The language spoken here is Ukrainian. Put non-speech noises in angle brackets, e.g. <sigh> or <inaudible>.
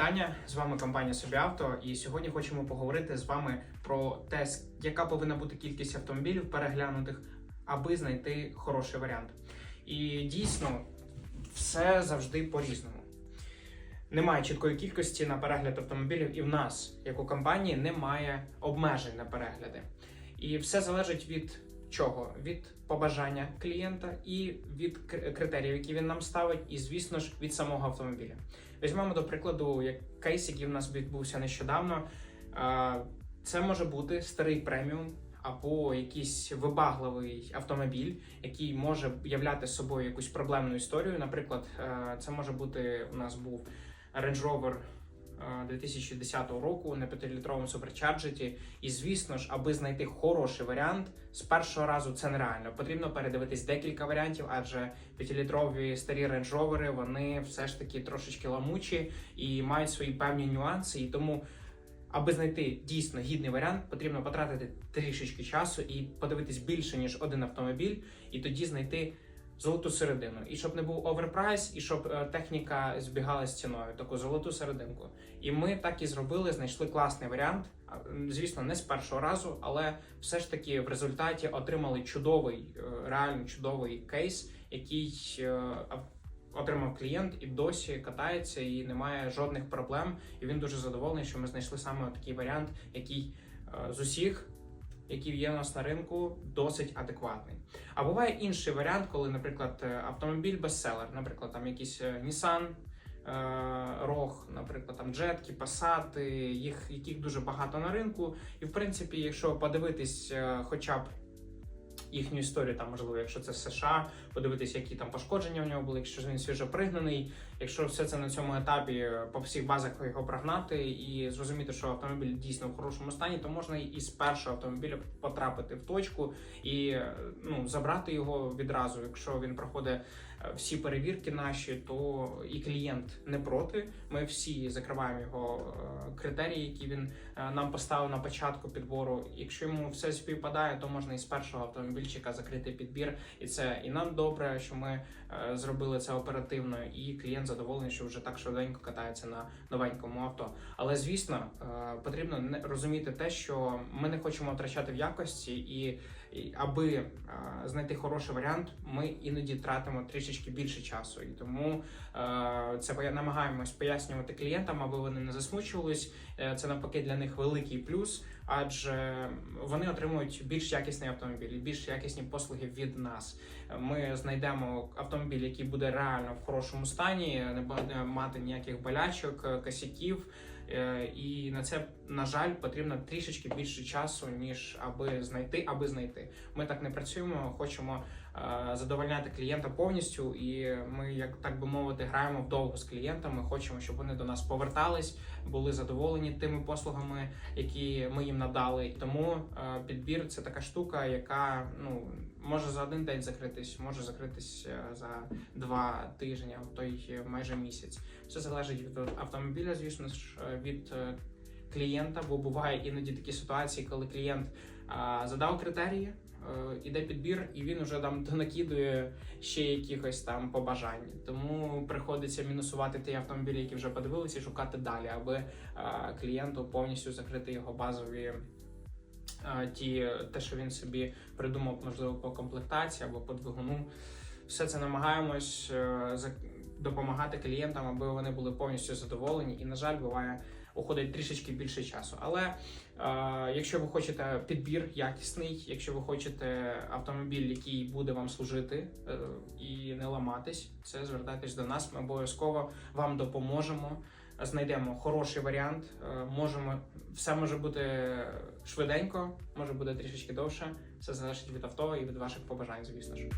Таня, з вами компанія Собіавто, і сьогодні хочемо поговорити з вами про те, яка повинна бути кількість автомобілів переглянутих, аби знайти хороший варіант. І дійсно, все завжди по-різному. Немає чіткої кількості на перегляд автомобілів, і в нас, як у компанії, немає обмежень на перегляди. І все залежить від чого? Від побажання клієнта і від кр- критеріїв, які він нам ставить, і звісно ж від самого автомобіля. Візьмемо до прикладу, як кейс, який в нас відбувся нещодавно. Це може бути старий преміум або якийсь вибагливий автомобіль, який може являти собою якусь проблемну історію. Наприклад, це може бути у нас був Range Rover 2010 року на 5-літровому суперчарджеті. І звісно ж, аби знайти хороший варіант, з першого разу це нереально. Потрібно передивитись декілька варіантів, адже 5-літрові старі Range Rover, вони все ж таки трошечки ламучі і мають свої певні нюанси. І тому, аби знайти дійсно гідний варіант, потрібно потратити трішечки часу і подивитись більше ніж один автомобіль, і тоді знайти. Золоту середину, і щоб не був оверпрайс, і щоб е, техніка збігала з ціною, таку золоту серединку. І ми так і зробили, знайшли класний варіант. Звісно, не з першого разу, але все ж таки в результаті отримали чудовий, е, реально чудовий кейс, який е, отримав клієнт і досі катається, і немає жодних проблем. І він дуже задоволений, що ми знайшли саме такий варіант, який з усіх. Які є у нас на ринку, досить адекватний. А буває інший варіант, коли, наприклад, е, автомобіль бестселер, наприклад, там якийсь е, Nissan, е, Рог, наприклад, там джетки, пасати, їх яких дуже багато на ринку. І в принципі, якщо подивитись, е, хоча б їхню історію, там можливо, якщо це США, подивитись, які там пошкодження в нього були, якщо він свіжо пригнаний, якщо все це на цьому етапі е, по всіх базах його прогнати і зрозуміти, що автомобіль дійсно в хорошому стані, то можна і з першого автомобіля потрапити в точку і е, ну забрати його відразу. Якщо він проходить е, всі перевірки наші, то і клієнт не проти. Ми всі закриваємо його критерії, які він нам поставив на початку підбору. Якщо йому все співпадає, то можна і з першого автомобільчика закрити підбір, і це і нам добре, що ми зробили це оперативно, і клієнт задоволений, що вже так швиденько катається на новенькому авто. Але звісно, е, потрібно розуміти те, що ми не хочемо втрачати в якості, і аби е, знайти хороший варіант, ми іноді тратимо трішечки більше часу. І тому е, це намагаємось пояснювати клієнтам, аби вони не засмучувались. Е, Це навпаки для них великий плюс, адже вони отримують більш якісний автомобіль, більш якісні послуги від нас. Ми знайдемо автомобіль, який буде реально в хорошому стані, не буде мати ніяких болячок, косяків. Е, І на це, на жаль, потрібно трішечки більше часу, ніж аби знайти, аби знайти. Ми так не працюємо, хочемо е, задовольняти клієнта повністю, і ми, як так би мовити, граємо вдовго з клієнтами. Хочемо, щоб вони до нас повертались, були задоволені тими послугами, які ми їм надали. Тому е, підбір це така штука, яка ну може за один день закритись, може закритись е, за два тижні, а то й майже місяць. Все залежить від автомобіля, звісно ж, е, від е, клієнта, бо буває іноді такі ситуації, коли клієнт задав критерії, е, іде підбір, і він вже там <laughs> донакидує ще якихось там побажань. Тому приходиться мінусувати ті автомобілі, які вже подивилися, і шукати далі, аби клієнту повністю закрити його базові. Ті, те, що він собі придумав, можливо, по комплектації або по двигуну, все це намагаємось е, допомагати клієнтам, аби вони були повністю задоволені. І, на жаль, буває, уходить трішечки більше часу. Але е, якщо ви хочете підбір якісний, якщо ви хочете автомобіль, який буде вам служити е, і не ламатись, це звертайтесь до нас. Ми обов'язково вам допоможемо. Знайдемо хороший варіант. Е, Можемо все може бути швиденько, може бути трішечки довше. Все залежить від авто і від ваших побажань, звісно ж.